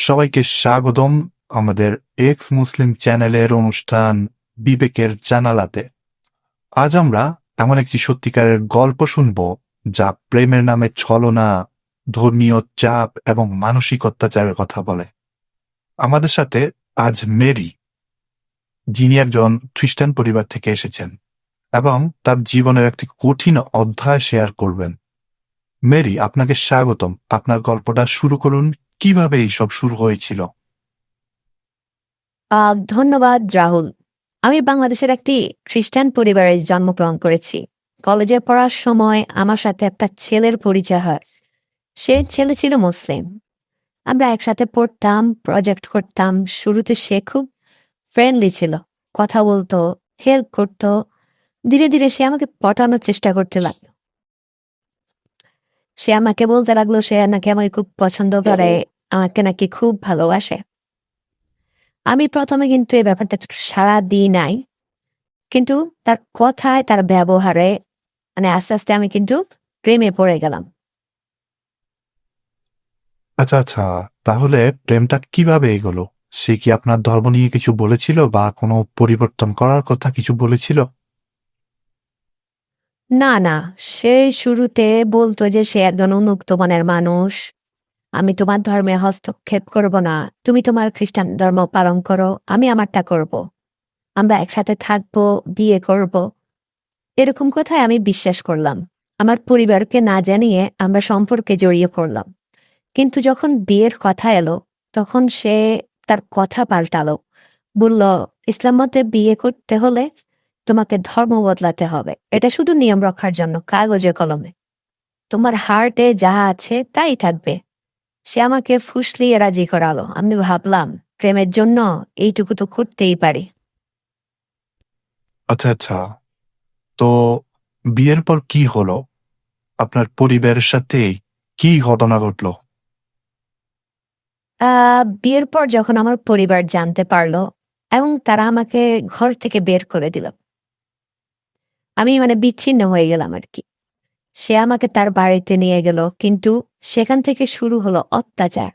সবাইকে স্বাগতম আমাদের এক্স মুসলিম চ্যানেলের অনুষ্ঠান বিবেকের জানালাতে। আজ আমরা এমন একটি সত্যিকারের গল্প শুনব, যা প্রেমের নামে ছলনা, ধর্মীয় চাপ এবং মানসিক অত্যাচারের কথা বলে। আমাদের সাথে আজ মেরি যিনি একজন খ্রিস্টান পরিবার থেকে এসেছেন এবং তার জীবনের একটি কঠিন অধ্যায় শেয়ার করবেন। মেরি আপনাকে স্বাগতম। আপনার গল্পটা শুরু করুন কীভাবে এইসব শুরু হয়েছিল? আহ, ধন্যবাদ রাহুল। আমি বাংলাদেশের একটি খ্রিস্টান পরিবারে জন্মগ্রহণ করেছি। কলেজে পড়ার সময় আমার সাথে একটা ছেলের পরিচয় হয়। সে ছেলে ছিল মুসলিম। আমরা একসাথে পড়তাম প্রজেক্ট করতাম শুরুতে সে খুব ফ্রেন্ডলি ছিল। কথা বলতো হেল্প করতো। ধীরে ধীরে সে আমাকে পটানোর চেষ্টা করতে লাগল। সে আমাকে বলতে লাগল সে নাকি আমাকে খুব পছন্দ করে, আমাকে নাকি খুব ভালোবাসে। আমি প্রথমে কিন্তু এই ব্যাপারটা সাড়া দিই নাই, কিন্তু তার কথায়, তার ব্যবহারে মানে আস্তে আস্তে আমি কিন্তু প্রেমে পড়ে গেলাম। আচ্ছা আচ্ছা তাহলে প্রেমটা কীভাবে এগোলো? সে কি আপনার ধর্ম নিয়ে কিছু বলেছিল বা কোনো পরিবর্তন করার কথা কিছু বলেছিল? না না, সে শুরুতে বলতো যে সে একজন উন্মুক্ত মনের মানুষ। আমি তোমার ধর্মে হস্তক্ষেপ করব না, তুমি তোমার খ্রিস্টান ধর্ম পালন করো, আমি আমারটা করব। আমরা একসাথে থাকব, বিয়ে করব। এরকম কথায় আমি বিশ্বাস করলাম। আমার পরিবারকে না জানিয়ে আমরা সম্পর্কে জড়িয়ে পড়লাম। কিন্তু যখন বিয়ের কথা এলো, তখন সে তার কথা পাল্টালো। বলল, ইসলাম মতে বিয়ে করতে হলে তোমাকে ধর্ম বদলাতে হবে। এটা শুধু নিয়ম রক্ষার জন্য কাগজে কলমে। তোমার হার্টে যা আছে তাই থাকবে। সে আমাকে ফুসলিয়ে রাজি করালো। আমি ভাবলাম প্রেমের জন্য এইটুকু তো করতেই পারি। আচ্ছা আচ্ছা। তো বিয়ের পর কি হলো? আপনার পরিবারের সাথে কি ঘটনা ঘটলো? আহ বিয়ের পর যখন আমার পরিবার জানতে পারল এবং তারা আমাকে ঘর থেকে বের করে দিল আমি মানে বিচ্ছিন্ন হয়ে গেলাম আর কি। সে আমাকে তার বাড়িতে নিয়ে গেল, কিন্তু সেখান থেকে শুরু হলো অত্যাচার।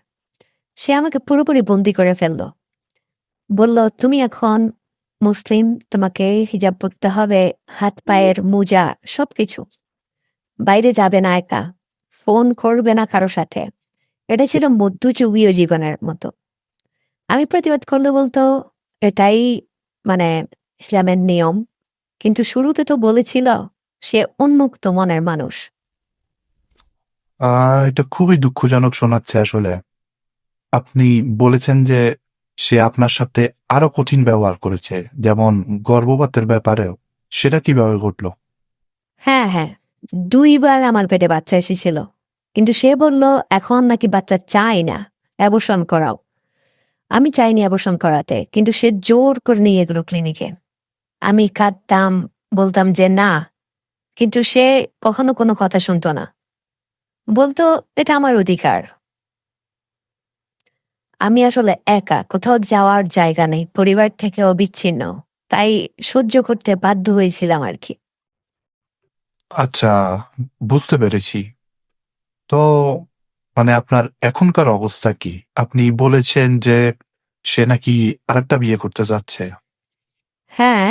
সে আমাকে পুরোপুরি বন্দি করে ফেলল। বলল, তুমি এখন মুসলিম, তোমাকে হিজাব পরতে হবে, হাত, পায়ের মোজা, সবকিছু। বাইরে যাবে না একা, ফোন করবে না কারও সাথে। এটা ছিল মধ্যযুগীয় জীবনের মতো। আমি প্রতিবাদ করলে বলতো, এটাই মানে ইসলামের নিয়ম কিন্তু শুরুতে তো বলেছিল সে উন্মুক্ত মনের মানুষ। এটা খুবই দুঃখজনক শোনাচ্ছে আসলে। আপনি বলেছেন যে সে আপনার সাথে আরও কঠিন ব্যবহার করেছে যেমন গর্ভপাতের ব্যাপারেও। সেটা কীভাবে ঘটলো? হ্যাঁ হ্যাঁ দুইবার আমার পেটে বাচ্চা এসেছিল। কিন্তু সে বলল এখন নাকি বাচ্চা চাই না অ্যাবর্ষণ করাও। আমি চাইনি অ্যাবর্ষণ করাতে কিন্তু সে জোর করে নিয়ে গেল ক্লিনিকে। আমি কাঁদতাম বলতাম যে না কিন্তু সে কখনো কোনো কথা শুনতো না। বলতো এটা আমার অধিকার। আমি আসলে একা কোথাও যাওয়ার জায়গা নেই পরিবার থেকে অবিচ্ছিন্ন তাই সহ্য করতে বাধ্য হয়েছিলাম আর কি। আচ্ছা বুঝতে পেরেছি। তো মানে আপনার এখনকার অবস্থা কি? আপনি বলেছেন যে সে নাকি আরেকটা বিয়ে করতে যাচ্ছে। হ্যাঁ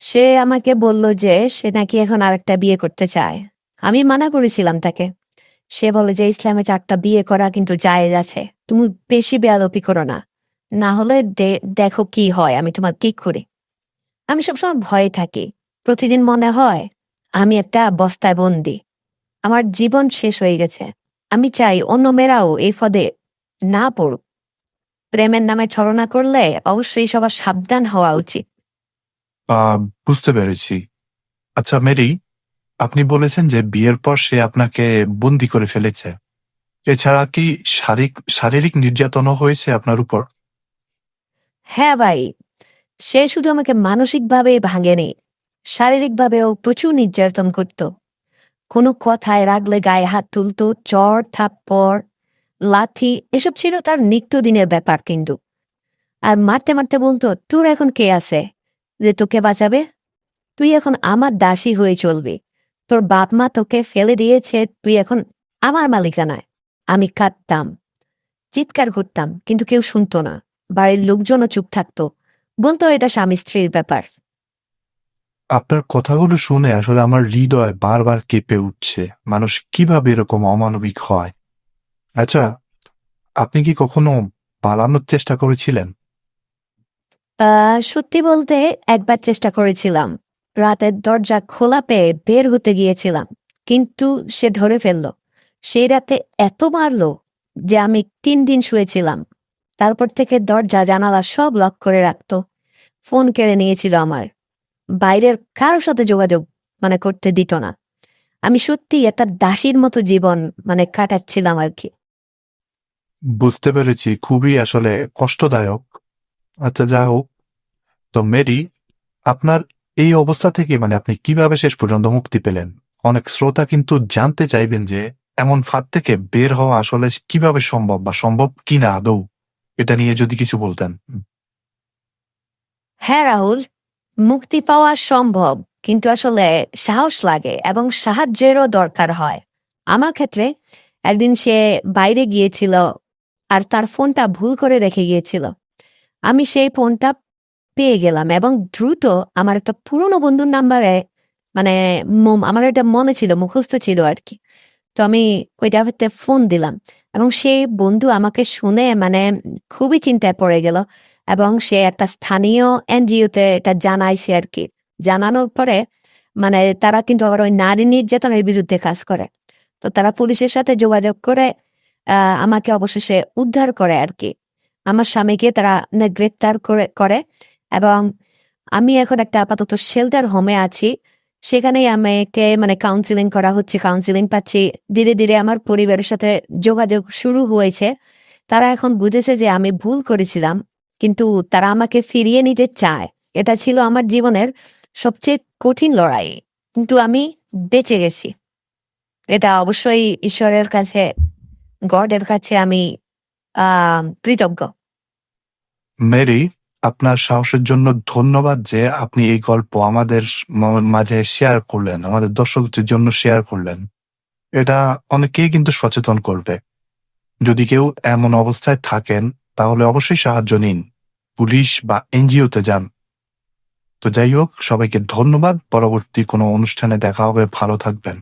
সে আমাকে বলল যে সে নাকি এখন আরেকটা বিয়ে করতে চায়। আমি মানা করেছিলাম তাকে। সে বলে যে, ইসলামে চারটা বিয়ে করা কিন্তু জায়েজ আছে। তুমি বেশি বেয়াদপি করো না। না হলে দেখো কি হয়, আমি তোমার কি করি। আমি সবসময় ভয়ে থাকি। প্রতিদিন মনে হয়, আমি একটা বস্তায় বন্দি। আমার জীবন শেষ হয়ে গেছে। আমি চাই অন্য মেয়েরাও এই পদে না পড়ুক। প্রেমের নামে ছলনা করলে অবশ্যই সবার সাবধান হওয়া উচিত। বুঝতে পেরেছি। আচ্ছা মেরি, আপনি বলেছেন যে বিয়ের পর সে আপনাকে বন্দি করে ফেলেছে। এছাড়া কি শারীরিক শারীরিক নির্যাতনও হয়েছে আপনার উপর? হ্যাঁ ভাই, সে শুধু আমাকে মানসিকভাবে ভাঙেনি, শারীরিকভাবেও প্রচুর নির্যাতন করত। কোনো কথায় রাগলে গায়ে হাত তুলতো, চর, থাপ্পড়, লাথি, এসব ছিল তার নিত্যদিনের ব্যাপার কিন্তু। আর মারতে মারতে বলতো, তোর এখন কে আছে? যে তোকে বাঁচাবে? তুই এখন আমার দাসী হয়ে চলবি। তোর বাপ মা তোকে ফেলে দিয়েছে, তুই এখন আমার মালিকানায়। আমি কাঁদতাম, চিৎকার করতাম, কিন্তু কেউ শুনতো না। বাড়ির লোকজনও চুপ থাকতো। বলতো এটা স্বামী স্ত্রীর ব্যাপার। আপনার কথাগুলো শুনে আসলে আমার হৃদয় বারবার কেঁপে উঠছে। মানুষ কীভাবে এরকম অমানবিক হয়? আচ্ছা আপনি কি কখনো পালানোর চেষ্টা করেছিলেন? সত্যি বলতে একবার চেষ্টা করেছিলাম। রাতের দরজা খোলা পেয়ে বের হতে গিয়েছিলাম, কিন্তু সে ধরে ফেলল। সেই রাতে এত মারলো যে আমি তিন দিন শুয়েছিলাম। তারপর থেকে দরজা, জানালা সব লক করে রাখতো। ফোন কেড়ে নিয়েছিল আমার। বাইরের কারোর সাথে যোগাযোগ মানে করতে দিত না। আমি সত্যি একটা দাসীর মতো জীবন মানে কাটাচ্ছিলাম আর কি। বুঝতে পেরেছি। খুবই আসলে কষ্টদায়ক। আচ্ছা যা হোক। তো মেরি, আপনার এই অবস্থা থেকে মানে আপনি কীভাবে শেষ পর্যন্ত মুক্তি পেলেন? অনেক শ্রোতা কিন্তু জানতে চাইবেন যে এমন ফাঁদ থেকে বের হওয়া আসলে কীভাবে সম্ভব বা সম্ভব কিনা আদৌ? এটা নিয়ে যদি কিছু বলতেন। হ্যাঁ রাহুল, মুক্তি পাওয়া সম্ভব, কিন্তু আসলে সাহস লাগে এবং সাহায্যেরও দরকার হয়। আমার ক্ষেত্রে একদিন সে বাইরে গিয়েছিল আর তার ফোনটা ভুল করে রেখে গিয়েছিল। আমি সেই ফোনটা পেয়ে গেলাম এবং দ্রুত আমার একটা পুরনো বন্ধুর নাম্বারে মানে আমার এটা মনে ছিল, মুখস্থ ছিল আর কি। তো আমি ওইটা হতে ফোন দিলাম এবং সেই বন্ধু আমাকে শুনে মানে খুবই চিন্তায় পড়ে গেল এবং সে একটা স্থানীয় এনজিওতে এটা জানাইছে আর কি। জানানোর পরে মানে তারা কিন্তু আবার ওই নারী নির্যাতনের বিরুদ্ধে কাজ করে। তো তারা পুলিশের সাথে যোগাযোগ করে আমাকে অবশেষে উদ্ধার করে আর কি। আমার স্বামীকে তারা গ্রেপ্তার করে করে এবং আমি এখন একটা আপাতত শেল্টার হোমে আছি। সেখানেই আমাকে মানে কাউন্সিলিং করা হচ্ছে কাউন্সিলিং পাচ্ছি। ধীরে ধীরে আমার পরিবারের সাথে যোগাযোগ শুরু হয়েছে। তারা এখন বুঝেছে যে আমি ভুল করেছিলাম, কিন্তু তারা আমাকে ফিরিয়ে নিতে চায়। এটা ছিল আমার জীবনের সবচেয়ে কঠিন লড়াই, কিন্তু আমি বেঁচে গেছি। এটা অবশ্যই ঈশ্বরের কাছে, গডের কাছে আমি কৃতজ্ঞ। মেরি, আপনার সাহসের জন্য ধন্যবাদ যে আপনি এই গল্প আমাদের মাঝে শেয়ার করলেন, আমাদের দর্শকদের জন্য শেয়ার করলেন। এটা অনেকেই কিন্তু সচেতন করবে। যদি কেউ এমন অবস্থায় থাকেন, তাহলে অবশ্যই সাহায্য নিন। পুলিশ বা এনজিওতে যান। তো যাই হোক, সবাইকে ধন্যবাদ। পরবর্তী কোনো অনুষ্ঠানে দেখা হবে। ভালো থাকবেন।